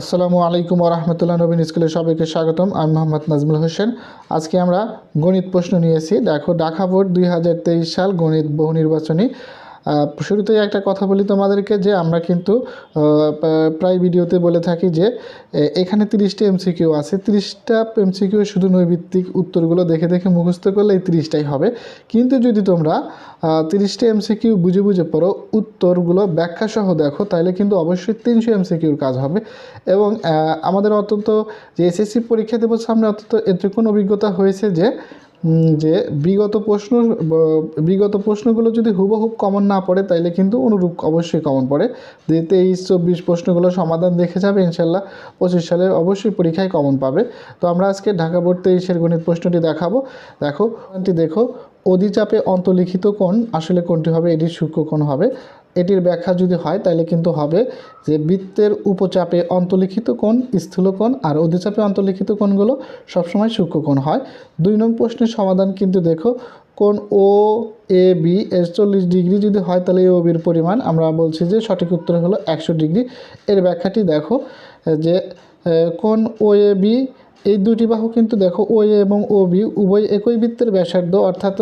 আসসালামু আলাইকুম রহমতুল্লাহ নবীন স্কুলে সবাইকে স্বাগতম। আমি মোহাম্মদ নাজমুল হোসেন। আজকে আমরা গণিত প্রশ্ন নিয়েছি। দেখো, ঢাকা বোর্ড দুই হাজার তেইশ সাল গণিত বহু নির্বাচনী শুরুতেই একটা কথা বলি তোমাদেরকে যে আমরা কিন্তু প্রায় ভিডিওতে বলে থাকি যে এখানে তিরিশটা এমসিকিউ আছে। তিরিশটা এমসিকিউ শুধু নৈভিত্তিক উত্তরগুলো দেখে দেখে মুখস্থ করলে এই তিরিশটাই হবে। কিন্তু যদি তোমরা তিরিশটা এমসিকিউ বুঝে বুঝে পড়ো, উত্তরগুলো ব্যাখ্যাসহ দেখো, তাহলে কিন্তু অবশ্যই তিনশো এমসিকিউর কাজ হবে। এবং আমাদের অত্যন্ত যে এসএসসি পরীক্ষা দেবো, সামনে অত্যন্ত এতক্ষণ অভিজ্ঞতা হয়েছে যে যে বিগত প্রশ্ন বিগত প্রশ্নগুলো যদি হুবহুব কমন না পড়ে, তাইলে কিন্তু অনুরূপ অবশ্যই কমন পড়ে। যে তেইশ, চব্বিশ প্রশ্নগুলো সমাধান দেখে যাবে, ইনশাল্লাহ। পঁচিশ সালে অবশ্যই পরীক্ষায় কমন পাবে। তো আমরা আজকে ঢাকা বোর্ড তেইশের গণিত প্রশ্নটি দেখাবো। দেখো দেখো, অধিচাপে অন্তলিখিত কোণ আসলে কোনটি হবে? এটি সূক্ষ্ম কোণ হবে। এটির ব্যাখ্যা যদি হয় তাহলে কিন্তু হবে যে বৃত্তের উপচাপে অন্তলিখিত কোণ, স্থূল কোণ আর অধিচাপে অন্তলিখিত কোণগুলো সবসময় সূক্ষ্ম কোণ হয়। দুই নং প্রশ্নের সমাধান কিন্তু দেখো, কোণ ও এ বি এর চল্লিশ ডিগ্রি যদি হয় তাহলে এ বির পরিমাণ। আমরা বলছি যে সঠিক উত্তর হলো একশো ডিগ্রি। এর ব্যাখ্যাটি দেখো, যে কোণ ও এ বি এই দুটি বাহু কিন্তু দেখো ও এবং ও বি উভয় একই বৃত্তের ব্যাসার্ধ, অর্থাৎ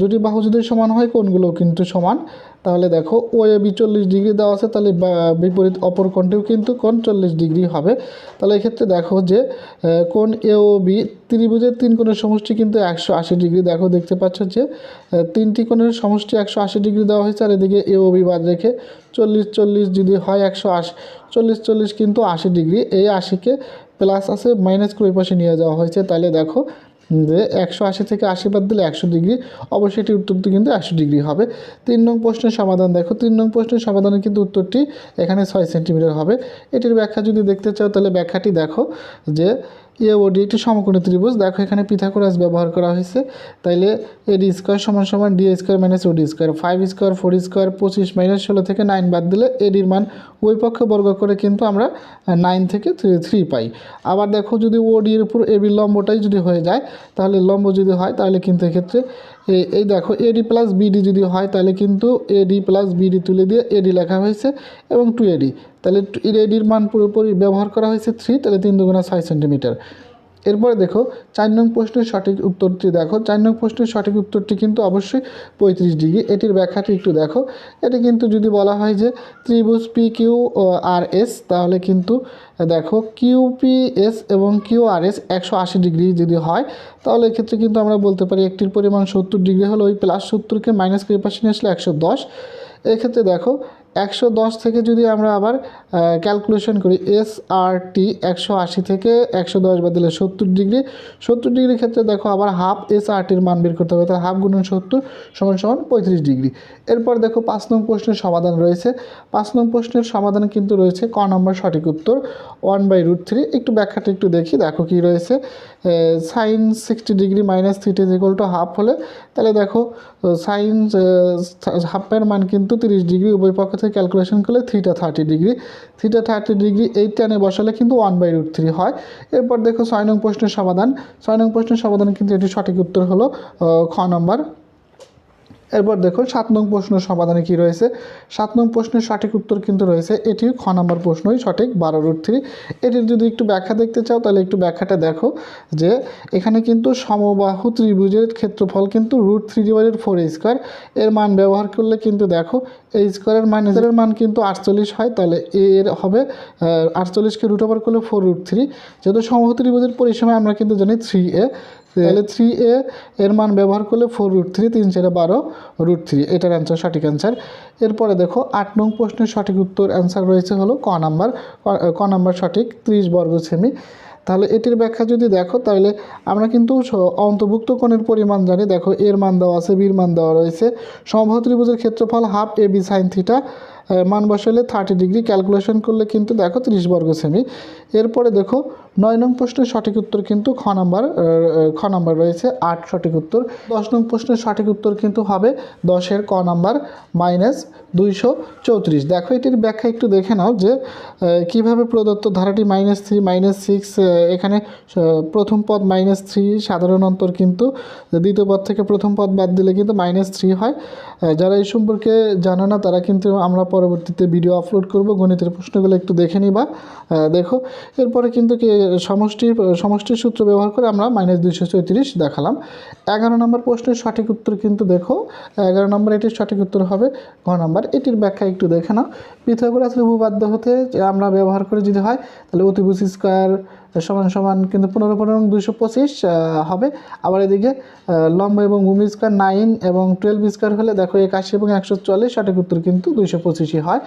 দুটি বাহু যদি সমান হয়, কোণগুলোও কিন্তু সমান। তাহলে দেখো ও এ বি চল্লিশ ডিগ্রি দেওয়া আছে, তাহলে বিপরীত অপর কোণটিও কিন্তু কোণ চল্লিশ ডিগ্রি হবে। তাহলে এক্ষেত্রে দেখো যে কোণ এ ও বি ত্রিভুজের তিন কোণের সমষ্টি কিন্তু একশো আশি ডিগ্রি। দেখো, দেখতে পাচ্ছ যে তিনটি কোণের সমষ্টি একশো আশি ডিগ্রি দেওয়া হয়েছে, আর এদিকে এ ও বি বাদ রেখে চল্লিশ চল্লিশ যদি হয় একশো আশি, চল্লিশ চল্লিশ কিন্তু আশি ডিগ্রি। এই আশিকে প্লাস আছে মাইনাস করে ওই পাশে নিয়ে যাওয়া হয়েছে। তাহলে দেখো যে একশো আশি থেকে আশি বাদ দিলে একশো ডিগ্রি, অবশ্যই এটি উত্তরটি কিন্তু একশো ডিগ্রি হবে। তিন নং প্রশ্নের সমাধান দেখো, তিন নং প্রশ্নের সমাধানে কিন্তু উত্তরটি এখানে ছয় সেন্টিমিটার হবে। এটির ব্যাখ্যা যদি দেখতে চাও, তাহলে ব্যাখ্যাটি দেখো যে এ ও ডি একটি সমকোণ ত্রিভুজ। দেখো এখানে পিথাকোরাস ব্যবহার করা হয়েছে। তাইলে এডি স্কোয়ার সমান সমান D square minus OD square. Five square, four square, পঁচিশ মাইনাস ষোলো থেকে নাইন বাদ দিলে এডির মান ওই পক্ষে বর্গ করে কিন্তু আমরা নাইন থেকে থ্রি পাই। আবার দেখো যদি ওডি এর উপর এবির লম্বটাই যদি হয়ে যায়, তাহলে লম্ব যদি হয়, তাহলে কিন্তু এক্ষেত্রে এই- দেখো এডি প্লাস বিডি যদি হয়, তাহলে কিন্তু এডি প্লাস বিডি তুলে দিয়ে এডি লেখা হয়েছে এবং টু এডি তাহলে এডির মান পুরোপুরি ব্যবহার করা হয়েছে থ্রি তাহলে তিন দুগুণা ছয় সেন্টিমিটার এরপরে দেখো, চার নং প্রশ্নের সঠিক উত্তরটি দেখো। চার নং প্রশ্নের সঠিক উত্তরটি কিন্তু অবশ্যই পঁয়ত্রিশ ডিগ্রি। এটির ব্যাখ্যাটি একটু দেখো। এটি কিন্তু যদি বলা হয় যে ত্রিভুজ পি কিউ আর এস তাহলে কিন্তু দেখো কিউ পি এস এবং কিউ আর এস একশো আশি ডিগ্রি যদি হয়, তাহলে এক্ষেত্রে কিন্তু আমরা বলতে পারি একটির পরিমাণ সত্তর ডিগ্রি হলো ওই প্লাস সত্তরকে মাইনাস করে পাশে নিয়ে আসলে একশো দশ। এক্ষেত্রে দেখো একশো দশ থেকে যদি আমরা আবার ক্যালকুলেশন করি এস আর টি একশো আশি থেকে একশো দশ বাদ দিলে সত্তর ডিগ্রি। সত্তর ডিগ্রির ক্ষেত্রে দেখো আবার হাফ এস আর টির মান বের করতে হবে, তাহলে হাফ গুণন সত্তর সমান সমান পঁয়ত্রিশ ডিগ্রি। এরপর দেখো পাঁচ নং প্রশ্নের সমাধান রয়েছে। পাঁচ নং প্রশ্নের সমাধান কিন্তু রয়েছে ক নম্বর সঠিক উত্তর ওয়ান বাই রুট থ্রি একটু ব্যাখ্যাটা একটু দেখি, দেখো কি রয়েছে। Sine sixty degree minus thirty equal to half হলে, তাহলে দেখো সাইন হাফের মান কিন্তু তিরিশ ডিগ্রি, উভয় পক্ষ থেকে ক্যালকুলেশন করলে থ্রিটা থার্টি ডিগ্রি থ্রিটা থার্টি ডিগ্রি এই টেনে বসালে কিন্তু ওয়ান বাই রুট থ্রি হয়। এরপর দেখো ছয় নং প্রশ্নের সমাধান। ছয় নং প্রশ্নের সমাধান কিন্তু এটি সঠিক উত্তর হলো খ নম্বর। এরপর দেখো সাত নং প্রশ্নের সমাধানে কি রয়েছে? সাত নং প্রশ্নের সঠিক উত্তর কিন্তু রয়েছে। এটি খ নম্বর প্রশ্নই সঠিক, বারো রুট থ্রি এটির যদি একটু ব্যাখ্যা দেখতে চাও, তাহলে একটু ব্যাখ্যাটা দেখো যে এখানে কিন্তু সমবাহু ত্রিভুজের ক্ষেত্রফল কিন্তু root three divided four square এর মান ব্যবহার করলে কিন্তু দেখো এই স্কোয়ারের মাইনাসের মান কিন্তু আটচল্লিশ হয়, তাহলে এ এর হবে আটচল্লিশকে রুট ওভার করলে ফোর রুট থ্রি যেহেতু সমবাহু ত্রিভুজের পরিসীমা আমরা কিন্তু জানি থ্রি এ তাহলে থ্রি এ এর মান ব্যবহার করলে ফোর রুট থ্রি তিন চারে বারো রুট থ্রি এটার অ্যান্সার সঠিক অ্যান্সার এরপরে দেখো, আট নং প্রশ্নের সঠিক উত্তর অ্যান্সার রয়েছে হলো ক নাম্বার ক নাম্বার সঠিক, ত্রিশ বর্গ সেমি তাহলে এটির ব্যাখ্যা যদি দেখো, তাহলে আমরা কিন্তু অন্তর্ভুক্ত কোণের পরিমাণ জানি। দেখো, এর মান দেওয়া আছে, বির মান দেওয়া রয়েছে। সমবাহু ত্রিভুজের ক্ষেত্রফল half A B sine theta মান বসালে থার্টি ডিগ্রি ক্যালকুলেশন করলে কিন্তু দেখো ত্রিশ বর্গ সেমি এরপরে দেখো নয় নং প্রশ্নের সঠিক উত্তর কিন্তু খ নাম্বার খ নাম্বার রয়েছে, আট সঠিক উত্তর। দশ নং প্রশ্নের সঠিক উত্তর কিন্তু হবে দশের ক নাম্বার মাইনাস দুইশো চৌত্রিশ। দেখো এটির ব্যাখ্যা একটু দেখে নাও যে কীভাবে প্রদত্ত ধারাটি মাইনাস থ্রি মাইনাস সিক্স এখানে প্রথম পদ মাইনাস থ্রি সাধারণ অন্তর কিন্তু দ্বিতীয় পদ থেকে প্রথম পদ বাদ দিলে কিন্তু মাইনাস থ্রি হয়। যারা এই সম্পর্কে জানো না তারা কিন্তু আমরা পরবর্তীতে ভিডিও আপলোড করব, গণিতের প্রশ্নগুলো একটু দেখে নিবা। দেখো, এরপরে কিন্তু কি, সমষ্টি, সমষ্টির সূত্র ব্যবহার করে আমরা মাইনাস দুইশো চৌত্রিশ দেখালাম। এগারো নম্বর প্রশ্নের সঠিক উত্তর কিন্তু দেখো, এগারো নম্বর এটির সঠিক উত্তর হবে ঘ নম্বর। এটির ব্যাখ্যা একটু দেখে নাও। পিথাগোরাস উপপাদ্য হতে আমরা ব্যবহার করে যদি হয়, তাহলে অতিভুজ স্কোয়ার সমান সমান কিন্তু পনেরো পনেরো দুশো পঁচিশ হবে। আবার এদিকে লম্বা এবং ভূমি স্কোয়ার নাইন এবং টুয়েলভ স্কোয়ার হলে দেখো একাশি এবং একশো চল্লিশ, সঠিক উত্তর কিন্তু দুইশো পঁচিশই হয়।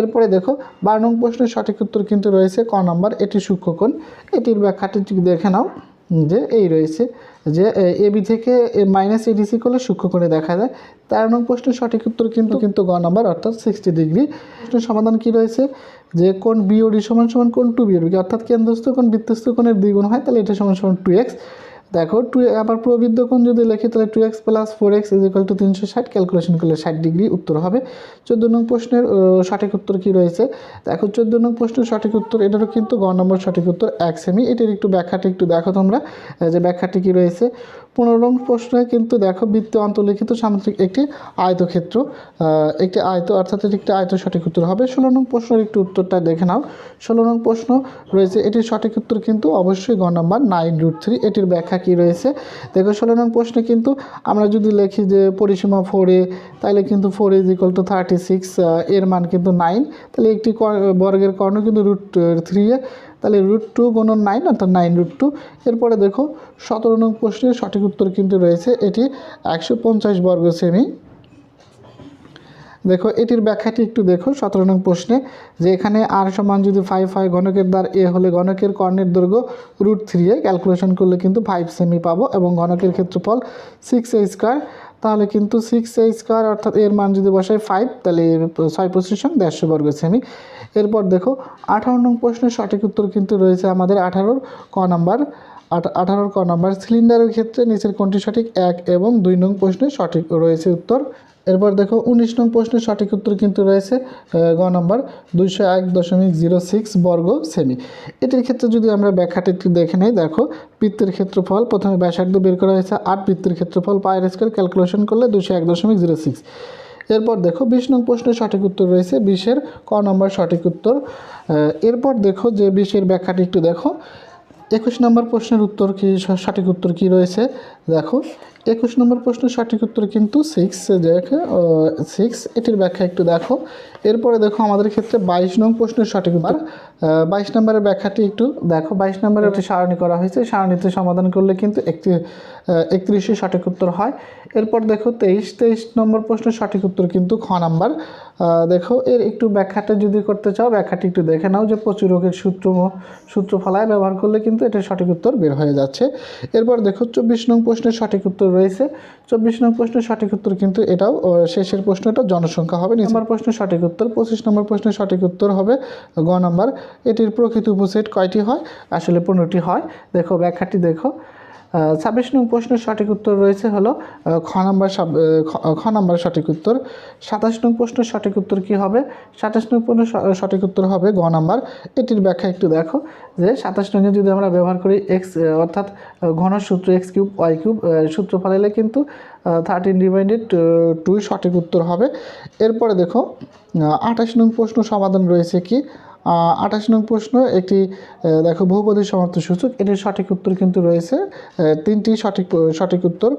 এরপরে দেখো, বারো নং প্রশ্নের সঠিক উত্তর কিন্তু রয়েছে ক নম্বর, এটি সূক্ষ্মকোণ। এটির ব্যাখ্যাটি দেখে নাও যে এই রয়েছে। যে এবি থেকে মাইনাস এডিসি করলে সূক্ষ্ম করে দেখা যায়। তার নং প্রশ্নের সঠিক উত্তর কিন্তু কিন্তু গ নাম্বার অর্থাৎ সিক্সটি ডিগ্রি প্রশ্নের সমাধান কি রয়েছে? যে কোন বিওডি সমান সমান কোন টু বিওডি অর্থাৎ কেন্দ্রস্থ কোন বৃত্তস্থ কোণের দ্বিগুণ হয়, তাহলে এটা সমান সমান টু এক্স দেখো টু আবার প্রবৃদ্ধ কোণ যদি লেখি, তাহলে two X plus four X is equal to তিনশো ষাট ক্যালকুলেশন করলে ষাট ডিগ্রি উত্তর হবে। চোদ্দ নং প্রশ্নের সঠিক উত্তর কী রয়েছে? দেখো, চোদ্দ নং প্রশ্নের সঠিক উত্তর, এটারও কিন্তু গ নম্বর সঠিক উত্তর এক সেমি এটির একটু ব্যাখ্যাটি একটু দেখো তোমরা। যে ব্যাখ্যাটি কী রয়েছে? পনেরো নং প্রশ্নে কিন্তু দেখো বৃত্তে অন্তর্লিখিত সামুদ্রিক একটি আয়তক্ষেত্র একটি আয়ত, অর্থাৎ একটি আয়ত সঠিক উত্তর হবে। ষোলো নং প্রশ্নের একটু উত্তরটা দেখে নাও। ষোলো নং প্রশ্ন রয়েছে, এটির সঠিক উত্তর কিন্তু অবশ্যই গ নম্বর নাইন রুট থ্রি। এটির ব্যাখ্যা কি রয়েছে? দেখো ষোলো নং প্রশ্নে কিন্তু আমরা যদি লিখি যে পরিসীমা ফোরে তাহলে কিন্তু four is equal to thirty six এর মান কিন্তু নাইন তাহলে একটি বর্গের কর্ণ কিন্তু রুট থ্রি তাহলে রুট টু গুণন নাইন অর্থাৎ নাইন রুট টু এরপরে দেখো, সতেরো নং প্রশ্নের সঠিক উত্তর কিন্তু রয়েছে, এটি একশো পঞ্চাশ বর্গ সেমি দেখো, এটির ব্যাখ্যাটি একটু দেখো, সতেরো নং প্রশ্নে, যে এখানে আর সমান যদি ফাইভ হয়, ঘনকের দ্বার এ হলে ঘনকের কর্ণের দৈর্ঘ্য রুট থ্রি এ। ক্যালকুলেশন করলে কিন্তু ফাইভ সেমি পাবো এবং ঘনকের ক্ষেত্রফল সিক্স এ স্কোয়ার তাহলে কিন্তু সিক্স এ স্কোয়ার অর্থাৎ এর মান যদি বসায় ফাইভ তাহলে ছয় পঁচিশ দেড়শো বর্গ সেমি এরপর দেখো, আঠারো নং প্রশ্নের সঠিক উত্তর কিন্তু রয়েছে আমাদের আঠারোর ক নাম্বার আঠারোর ক নাম্বার সিলিন্ডারের ক্ষেত্রে নিচের কোনটি সঠিক? এক এবং দুই নং প্রশ্নের সঠিক রয়েছে উত্তর। এরপর দেখো উনিশ নং প্রশ্নের সঠিক উত্তর কিন্তু রয়েছে গ নম্বর দুইশো এক দশমিক জিরো সিক্স বর্গ সেমি। এটির ক্ষেত্রে যদি আমরা ব্যাখ্যাটি একটু দেখে নেই, দেখো বৃত্তের ক্ষেত্রফল, প্রথমে ব্যাসার্ধ বের করা হয়েছে আট বৃত্তের ক্ষেত্রফল, পায়ের স্কোয়ার ক্যালকুলেশন করলে দুশো এক দশমিক জিরো সিক্স। এরপর দেখো বিশ নং প্রশ্নের সঠিক উত্তর রয়েছে, বিশের ক নম্বর সঠিক উত্তর। এরপর দেখো যে বিশের ব্যাখ্যাটি একটু দেখো, একুশ নম্বর প্রশ্নের উত্তর কি, সঠিক উত্তর কি রয়েছে, দেখো। একুশ নম্বর প্রশ্নের সঠিক উত্তর কিন্তু সিক্স দেখে সিক্স এটির ব্যাখ্যা একটু দেখো। এরপরে দেখো আমাদের ক্ষেত্রে বাইশ নং প্রশ্নের সঠিক উত্তর। বাইশ নম্বরের ব্যাখ্যাটি একটু দেখো। বাইশ নম্বরে একটি সারণী করা হয়েছে। সারণীতে সমাধান করলে কিন্তু একটি একত্রিশে সঠিক উত্তর হয়। এরপর দেখো তেইশ তেইশ নম্বর প্রশ্নের সঠিক উত্তর কিন্তু খ নাম্বার। দেখো, এর একটু ব্যাখ্যাটা যদি করতে চাও, ব্যাখ্যাটি একটু দেখে নাও যে প্রচুরকের সূত্র সূত্র ফলায় ব্যবহার করলে কিন্তু এটার সঠিক উত্তর বের হয়ে যাচ্ছে। এরপর দেখো চব্বিশ নং প্রশ্নের সঠিক উত্তর রয়েছে। চব্বিশ নম্বর প্রশ্নের সঠিক উত্তর কিন্তু এটাও শেষের প্রশ্নটা জনসংখ্যা হবে নম্বর প্রশ্নের সঠিক উত্তর, পঁচিশ নম্বর প্রশ্নের সঠিক উত্তর হবে গ নাম্বার। এটির প্রকৃত উপসেট কয়টি হয়? আসলে পনেরোটি হয়। দেখো, ব্যাখ্যাটি দেখো। ছাব্বিশ নং প্রশ্নের সঠিক উত্তর রয়েছে হলো খ নাম্বার খ- নাম্বার সঠিক উত্তর। সাতাশ নং প্রশ্নের সঠিক উত্তর কি হবে? সাতাশ নং প্রশ্নের সঠিক উত্তর হবে গ নাম্বার। এটির ব্যাখ্যা একটু দেখো যে সাতাশ নঙ্গে যদি আমরা ব্যবহার করি এক্স অর্থাৎ ঘন সূত্র এক্স কিউব ওয়াই কিউব সূত্র ফলাইলে কিন্তু থার্টিন ডিভাইডেড টু সঠিক উত্তর হবে। এরপরে দেখো আঠাশ নং প্রশ্ন সমাধান রয়েছে কি? আঠাশ নং প্রশ্ন, একটি দেখো বহুপদী সমাপ্ত সূচক, এটির সঠিক উত্তর কিন্তু রয়েছে তিনটি সঠিক সঠিক উত্তর।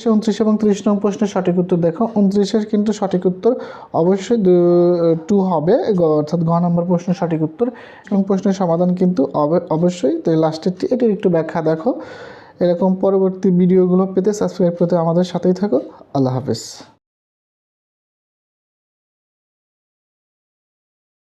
সে উনত্রিশ এবং ত্রিশ নং প্রশ্নের সঠিক উত্তর দেখো, উনত্রিশের কিন্তু সঠিক উত্তর অবশ্যই টু হবে অর্থাৎ ঘ নম্বর প্রশ্নের সঠিক উত্তর, এবং প্রশ্নের সমাধান কিন্তু অব- অবশ্যই, তো লাস্টেরটি এটির একটু ব্যাখ্যা দেখো। এরকম পরবর্তী ভিডিওগুলো পেতে সাবস্ক্রাইব করতে আমাদের সাথেই থাকো, আল্লাহ হাফেজ।